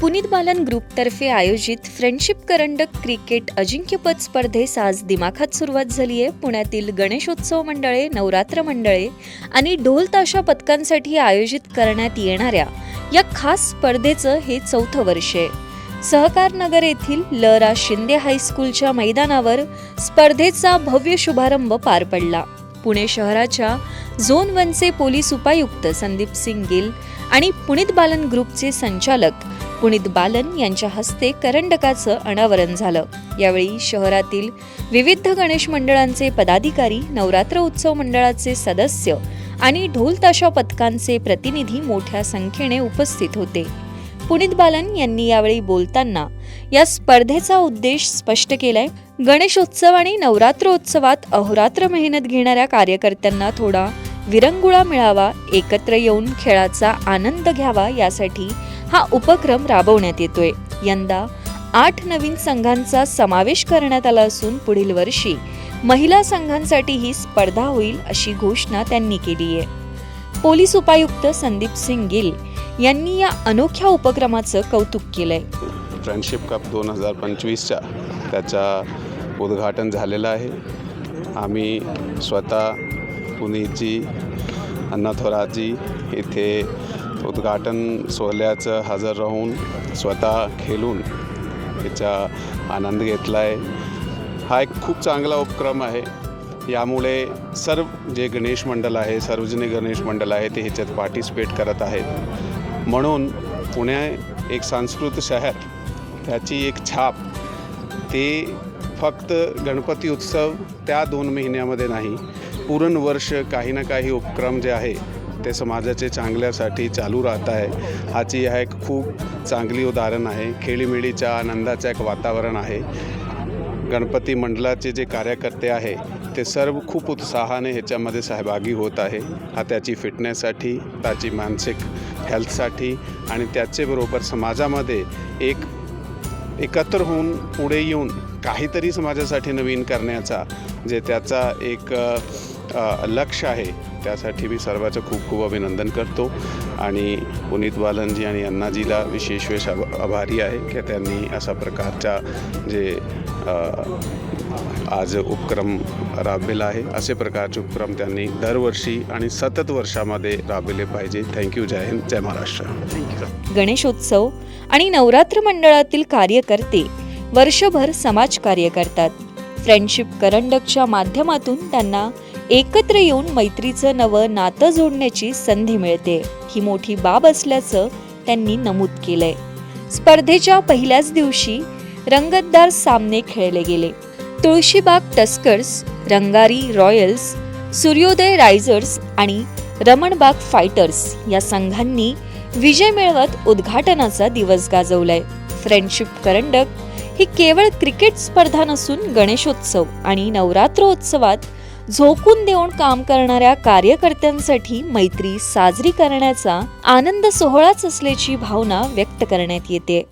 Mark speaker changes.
Speaker 1: पुनीत बालन ग्रुपतर्फे आयोजित फ्रेंडशिप करंडक क्रिकेट अजिंक्यपद स्पर्धेस आज दिमाखात सुरुवात झाली आहे. पुण्यातील गणेशोत्सव मंडळे नवरात्र मंडळे आणि ढोल ताशा पथकांसाठी आयोजित करण्यात येणाऱ्या या खास स्पर्धेचं हे चौथं वर्ष आहे. सहकारनगर येथील लरा शिंदे हायस्कूलच्या मैदानावर स्पर्धेचा भव्य शुभारंभ पार पडला. पुणे शहराच्या झोन वनचे पोलीस उपायुक्त संदीप सिंग गिल आणि पुणित बालन ग्रुपचे संचालक पुणित बालन यांच्या हस्ते करंडकाचं अनावरण झालं. यावेळी शहरातील विविध गणेश मंडळांचे पदाधिकारी नवरात्र उत्सव मंडळाचे सदस्य आणि ढोल ताशा पथकांचे प्रतिनिधी मोठ्या संख्येने उपस्थित होते. पुनीत बालन यांनी यावेळी बोलताना या स्पर्धेचा उद्देश स्पष्ट केलाय. गणेशोत्सव आणि नवरात्रोत्सवात अहोरात्र मेहनत घेणाऱ्या कार्यकर्त्यांना थोडा विरंगुळा मिळावा एकत्र येऊन खेळाचा आनंद घ्यावा यासाठी हा उपक्रम राबवण्यात येतोय. यंदा आठ नवीन संघांचा समावेश करण्यात आला असून पुढील वर्षी महिला संघांसाठी ही स्पर्धा होईल अशी घोषणा त्यांनी केली आहे. पोलीस उपायुक्त संदीप सिंग गिल यांनी या अनोख्या उपक्रमाचं कौतुक केलंय.
Speaker 2: फ्रेंडशिप कप दोन हजार पंचवीसच्या त्याचा उद्घाटन झालेलं आहे. आम्ही स्वतः पुणेची अण्णा इथे उद्घाटन सोहळ्याचं हजर राहून स्वतः खेळून त्याचा आनंद घेतला आहे हा एक खूप चांगला उपक्रम आहे. यामुळे सर्व जे गणेश मंडळ आहे सार्वजनिक गणेश मंडळ आहे ते ह्याच्यात पार्टिसिपेट करत आहेत. म्हणून पुणे एक सांस्कृत शहर त्याची एक छाप ते फक्त गणपती उत्सव त्या दोन महिन्यामध्ये नाही पूर्ण वर्ष काही ना काही उपक्रम जे आहे ते समाजाचे चांगल्यासाठी चालू राहत आहे. हाची हा एक खूप चांगली उदाहरण आहे. खेळीमेळीच्या आनंदाचं एक वातावरण आहे. गणपती मंडळाचे जे कार्यकर्ते आहे ते सर्व खूप उत्साहाने ह्याच्यामध्ये सहभागी होत आहे. हा त्याची फिटनेससाठी त्याची मानसिक हेल्थसाठी आणि त्याचेबरोबर समाजामध्ये एक एकत्र होऊन पुढे येऊन काहीतरी समाजासाठी नवीन करण्याचा जे त्याचा एक लक्ष आहे. त्यासाठी मी सर्वाचं खूप खूप अभिनंदन करतो. आणि पुनीत बालनजी आणि अण्णाजीला विशेष विशेष आभ- आभारी आहे की त्यांनी अशा प्रकारच्या जे आज उपक्रम राबविला आहे असे प्रकारचे उपक्रम त्यांनी दरवर्षी आणि सतत वर्षामध्ये राबविले पाहिजे. थँक्यू जय हिंद जय महाराष्ट्र.
Speaker 1: गणेशोत्सव आणि नवरात्र मंडळातील कार्यकर्ते वर्षभर समाजकार्य करतात फ्रेंडशिप करंडकच्या माध्यमातून त्यांना एकत्र येऊन मैत्रीचं नवं नातं जोडण्याची संधी मिळते. ही मोठी बाब असल्याचं त्यांनी नमूद केलंय. स्पर्धेच्या पहिल्याच दिवशी रंगतदार सामने खेळले गेले. Tulshibaug tuskers Rangari royals Suryoday risers आणि रमणबाग फायटर्स या संघांनी विजय मिळवत उद्घाटनाचा दिवस गाजवलाय. फ्रेंडशिप करंडक ही केवळ क्रिकेट स्पर्धा नसून गणेशोत्सव आणि नवरात्रोत्सवात झोकून देऊन काम करणाऱ्या कार्यकर्त्यांसाठी मैत्री साजरी करण्याचा आनंद सोहळाच असल्याची भावना व्यक्त करण्यात येते.